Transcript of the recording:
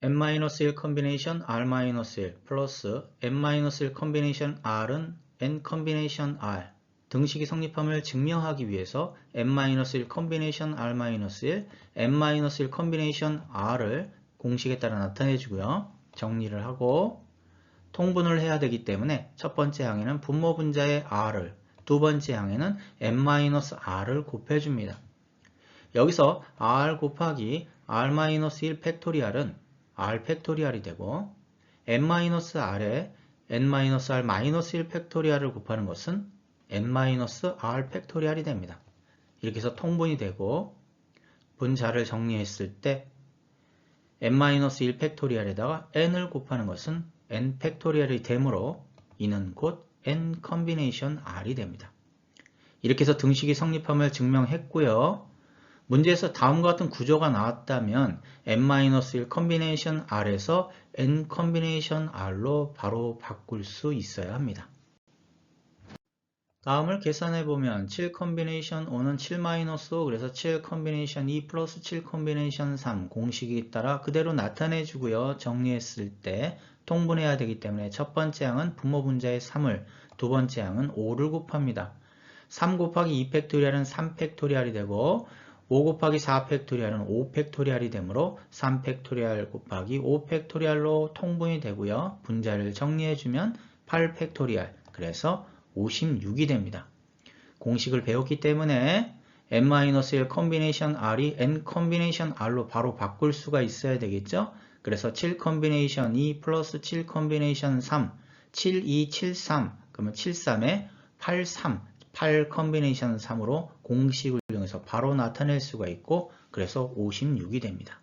n-1 컨비네이션 r-1 플러스 n-1 컨비네이션 r은 n 컨비네이션 r 등식이 성립함을 증명하기 위해서 n-1 컨비네이션 r-1 n-1 컨비네이션 r을 공식에 따라 나타내 주고요. 정리를 하고 통분을 해야 되기 때문에 첫 번째 항에는 분모 분자의 r을 두 번째 항에는 n-r을 곱해줍니다. 여기서 r 곱하기 r-1 팩토리알은 r 팩토리알이 되고 n-r에 n-r-1 팩토리알을 곱하는 것은 n-r 팩토리알이 됩니다. 이렇게 해서 통분이 되고 분자를 정리했을 때 n-1 팩토리알에다가 n을 곱하는 것은 n 팩토리알이 되므로 이는 곧 n 컨비네이션 r이 됩니다. 이렇게 해서 등식이 성립함을 증명했고요. 문제에서 다음과 같은 구조가 나왔다면 n-1 컨비네이션 r에서 n 컨비네이션 r로 바로 바꿀 수 있어야 합니다. 다음을 계산해 보면 7 컨비네이션 5는 7-5 그래서 7 컨비네이션 2 플러스 7 컨비네이션 3 공식에 따라 그대로 나타내 주고요. 정리했을 때 통분해야 되기 때문에 첫 번째 항은 분모 분자의 3을 두 번째 항은 5를 곱합니다. 3 곱하기 2 팩토리알은 3 팩토리알이 되고 5 곱하기 4 팩토리알은 5 팩토리알이 되므로 3 팩토리알 곱하기 5 팩토리알로 통분이 되고요. 분자를 정리해주면 8 팩토리알 그래서 56이 됩니다. 공식을 배웠기 때문에 n-1 컨비네이션 r이 n 컨비네이션 r로 바로 바꿀 수가 있어야 되겠죠. 그래서 7 컨비네이션 2 플러스 7 컨비네이션 3 7, 2, 7, 3 그러면 7, 3에 8, 3 8 컨비네이션 3으로 공식을 이용해서 바로 나타낼 수가 있고 그래서 56이 됩니다.